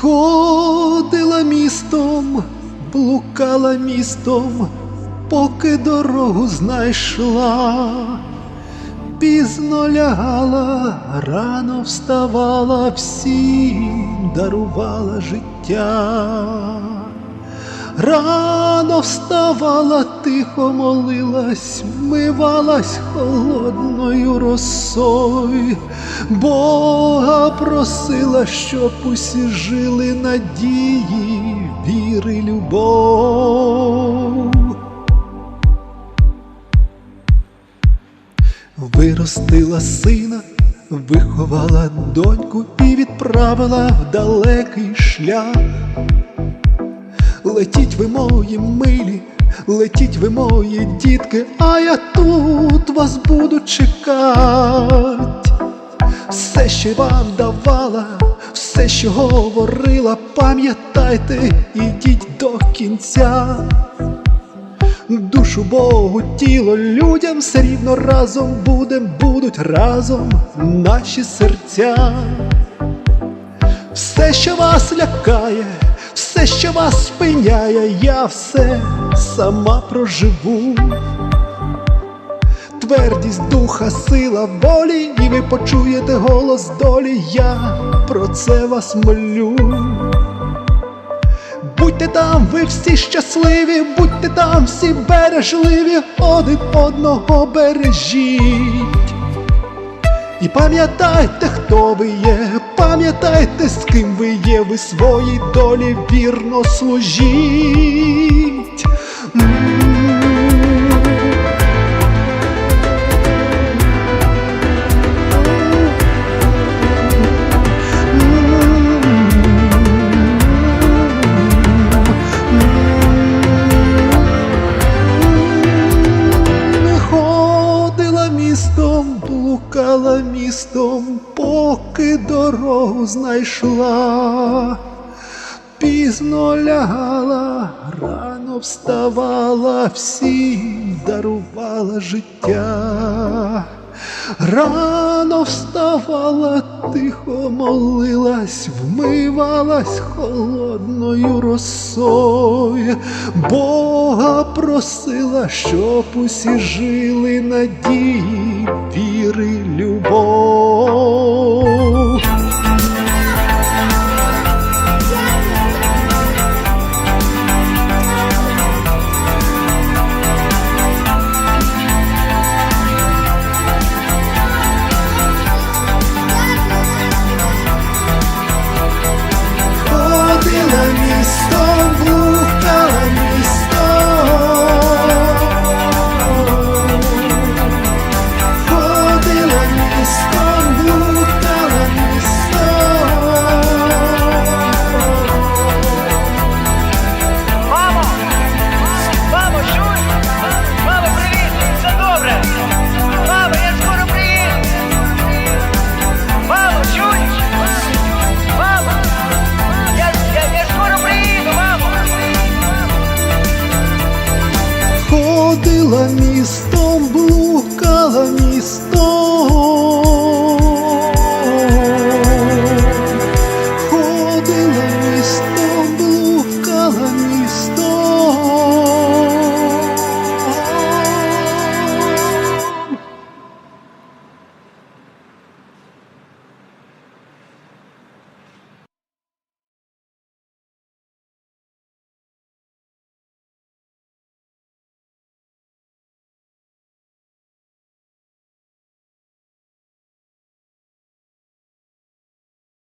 Ходила містом, блукала містом, поки дорогу знайшла. Пізно лягала, рано вставала, всім дарувала життя. Рано вставала, тихо молилась, мивалась холодною росою, Бога просила, щоб усі жили надії, віри, любов. Виростила сина, виховала доньку і відправила в далекий шлях. Летіть ви мої милі, летіть ви мої дітки, а я тут вас буду чекать. Все, що вам давала, все, що говорила, пам'ятайте, ідіть до кінця. Душу Богу, тіло людям все рівно разом будем, будуть разом наші серця. Все, що вас лякає, все, що вас спиняє, я все сама проживу. Твердість духа, сила волі, і ви почуєте голос долі, я про це вас молю. Будьте там, ви всі щасливі, будьте там всі бережливі, один одного бережіть. І пам'ятайте, хто ви є, пам'ятайте, з ким ви є, ви своїй долі вірно служіть. Містом, блукала містом, поки дорогу знайшла. Пізно лягала, рано вставала, всім дарувала життя. Рано вставала, тихо молилась, вмивалась холодною росою, Бога просила, щоб усі жили надії, віри, любов. Ходила містом,